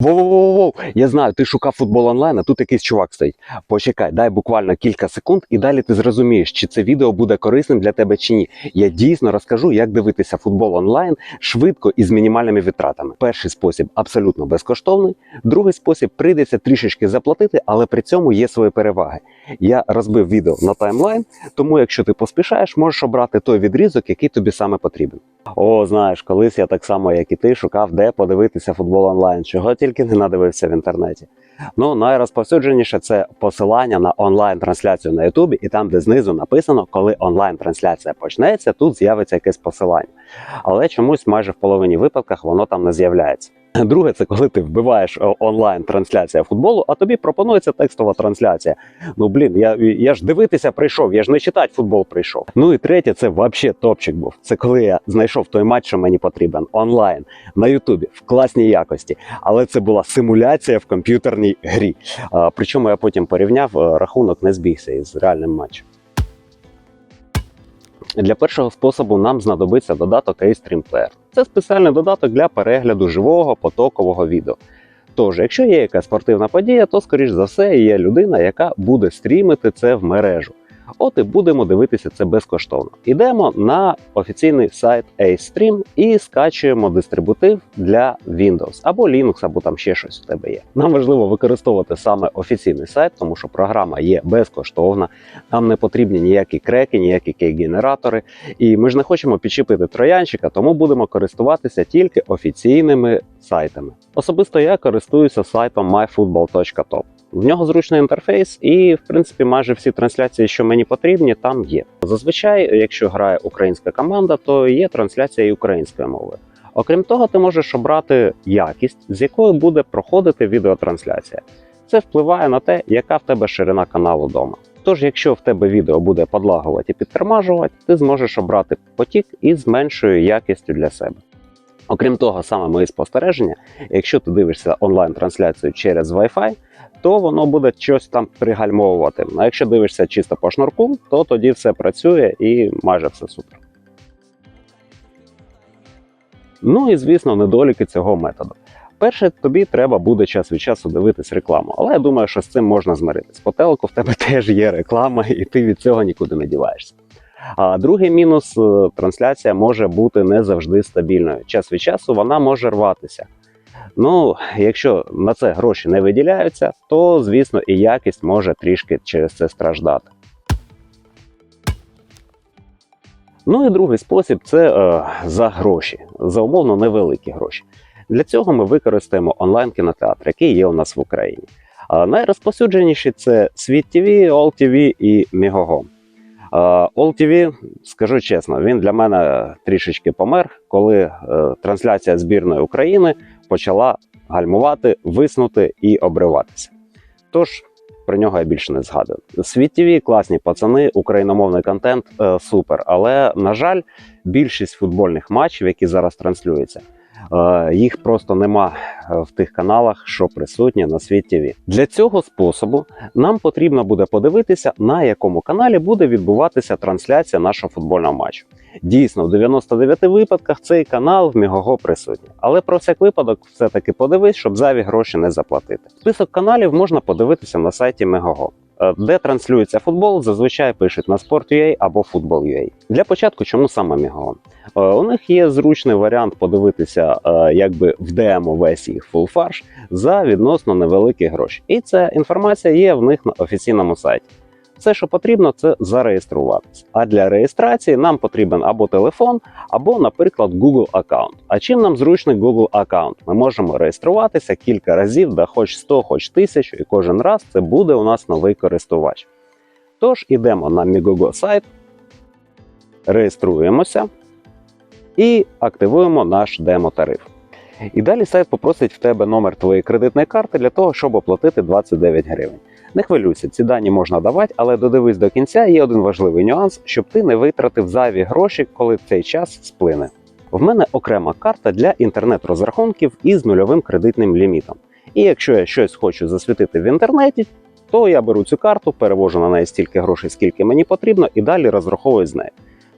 Воу-воу-воу, я знаю, ти шукав футбол онлайн, а тут якийсь чувак стоїть. Почекай, дай буквально кілька секунд, і далі ти зрозумієш, чи це відео буде корисним для тебе чи ні. Я дійсно розкажу, як дивитися футбол онлайн швидко і з мінімальними витратами. Перший спосіб абсолютно безкоштовний. Другий спосіб прийдеться трішечки заплатити, але при цьому є свої переваги. Я розбив відео на таймлайн, тому якщо ти поспішаєш, можеш обрати той відрізок, який тобі саме потрібен. О, знаєш, колись я так само, як і ти, шукав, де подивитися футбол онлайн, чого тільки не надивився в інтернеті. Ну, найрозповсюдженіше це посилання на онлайн-трансляцію на Ютубі, і там, де знизу написано, коли онлайн-трансляція почнеться, тут з'явиться якесь посилання. Але чомусь майже в половині випадках воно там не з'являється. Друге, це коли ти вбиваєш онлайн-трансляція футболу, а тобі пропонується текстова трансляція. Ну блін, я, я ж дивитися прийшов, я ж не читати футбол прийшов. Ну і третє, це взагалі топчик був. Це коли я знайшов той матч, що мені потрібен онлайн на Ютубі в класній якості. Але це була симуляція в комп'ютерній грі. А, причому я потім порівняв, е, рахунок не збігся із реальним матчем. Для першого способу нам знадобиться додаток iStream Player. Це спеціальний додаток для перегляду живого потокового відео. Тож, якщо є якась спортивна подія, то скоріш за все є людина, яка буде стрімити це в мережу. От і будемо дивитися це безкоштовно. Ідемо на офіційний сайт iStream і скачуємо дистрибутив для Windows або Linux, або там ще щось у тебе є. Нам важливо використовувати саме офіційний сайт, тому що програма є безкоштовна. Нам не потрібні ніякі креки, ніякі кей-генератори. І ми ж не хочемо підчепити троянчика, тому будемо користуватися тільки офіційними сайтами. Особисто я користуюся сайтом myfootball.top. В нього зручний інтерфейс, і в принципі майже всі трансляції, що мені потрібні, там є. Зазвичай, якщо грає українська команда, то є трансляція і українською мовою. Окрім того, ти можеш обрати якість, з якою буде проходити відеотрансляція. Це впливає на те, яка в тебе ширина каналу вдома. Тож, якщо в тебе відео буде подлагувати і підтормажувати, ти зможеш обрати потік із меншою якістю для себе. Окрім того, саме мої спостереження, якщо ти дивишся онлайн-трансляцію через Wi-Fi, то воно буде щось там пригальмовувати. А якщо дивишся чисто по шнурку, то тоді все працює і майже все супер. Ну і звісно, недоліки цього методу. Перше, тобі треба буде час від часу дивитись рекламу, але я думаю, що з цим можна змиритись. По телеку в тебе теж є реклама, і ти від цього нікуди не діваєшся. А другий мінус е, трансляція може бути не завжди стабільною. Час від часу вона може рватися. Ну, якщо на це гроші не виділяються, то звісно і якість може трішки через це страждати. Ну і другий спосіб це е, за гроші, за умовно невеликі гроші. Для цього ми використаємо онлайн-кінотеатр, який є у нас в Україні. А найрозповсюдженіші це Світ ТВ, All TV і Мігого. All TV, скажу чесно, він для мене трішечки помер, коли е, трансляція збірної України почала гальмувати, виснути і обриватися. Тож про нього я більше не згадую. Світ ТВ, класні пацани, україномовний контент е, супер. Але на жаль, більшість футбольних матчів, які зараз транслюються, е, їх просто нема е, в тих каналах, що присутні на світ ТВ. Для цього способу нам потрібно буде подивитися, на якому каналі буде відбуватися трансляція нашого футбольного матчу. Дійсно, в 99 випадках цей канал в Мігого присутній. Але про всяк випадок все-таки подивись, щоб зайві гроші не заплатити. Список каналів можна подивитися на сайті Мегого. Е, Де транслюється футбол, зазвичай пишуть на Sport.ua або Football.ua. Для початку, чому саме Мігого? Е, У них є зручний варіант подивитися, е, якби в демо весь їх фулфарш за відносно невеликі гроші. І ця інформація є в них на офіційному сайті. Все, що потрібно, це зареєструватися. А для реєстрації нам потрібен або телефон, або, наприклад, Google аккаунт. А чим нам зручний Google аккаунт? Ми можемо реєструватися кілька разів, да хоч 100, хоч 1000, і кожен раз це буде у нас новий користувач. Тож ідемо на Migogo сайт, реєструємося і активуємо наш демо-тариф. І далі сайт попросить в тебе номер твоєї кредитної карти для того, щоб оплатити 29 гривень. Не хвилюйся, ці дані можна давати, але додивись до кінця. Є один важливий нюанс, щоб ти не витратив зайві гроші, коли цей час сплине. В мене окрема карта для інтернет-розрахунків із нульовим кредитним лімітом. І якщо я щось хочу засвітити в інтернеті, то я беру цю карту, перевожу на неї стільки грошей, скільки мені потрібно, і далі розраховую з нею.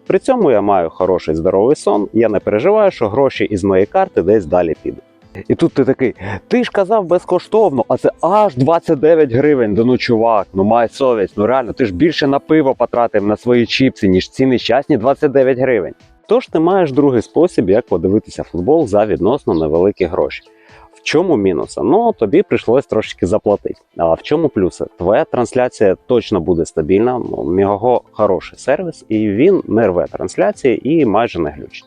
При цьому я маю хороший здоровий сон, я не переживаю, що гроші із моєї карти десь далі підуть. І тут ти такий, ти ж казав безкоштовно, а це аж 29 гривень. Да ну чувак, ну май совість, ну реально, ти ж більше на пиво потратив на свої чіпси, ніж ці нещасні 29 гривень. Тож ти маєш другий спосіб, як подивитися футбол за відносно невеликі гроші. В чому мінуси? Ну тобі прийшлось трошки заплатити. А в чому плюси? Твоя трансляція точно буде стабільна. Мігого хороший сервіс, і він не рве трансляції і майже не глючить.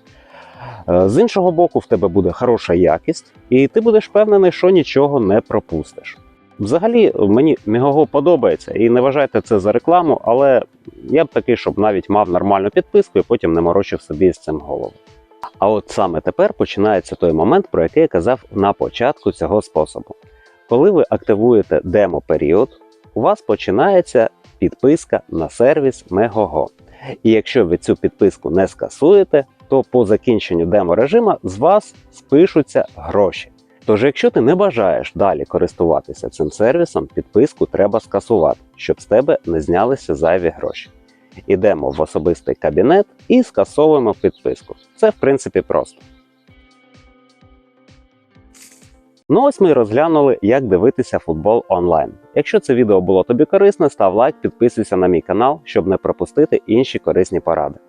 Е, З іншого боку, в тебе буде хороша якість, і ти будеш впевнений, що нічого не пропустиш. Взагалі, мені Мігого подобається, і не вважайте це за рекламу, але я б такий, щоб навіть мав нормальну підписку і потім не морочив собі з цим голову. А от саме тепер починається той момент, про який я казав на початку цього способу. Коли ви активуєте демо-період, у вас починається підписка на сервіс Megogo. І якщо ви цю підписку не скасуєте, то по закінченню демо-режима з вас спишуться гроші. Тож, якщо ти не бажаєш далі користуватися цим сервісом, підписку треба скасувати, щоб з тебе не знялися зайві гроші. Ідемо в особистий кабінет і скасовуємо підписку. Це в принципі просто. Ну ось ми розглянули, як дивитися футбол онлайн. Якщо це відео було тобі корисне, став лайк, підписуйся на мій канал, щоб не пропустити інші корисні поради.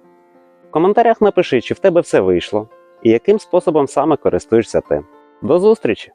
Коментарях напиши, чи в тебе все вийшло, і яким способом саме користуєшся ти. До зустрічі!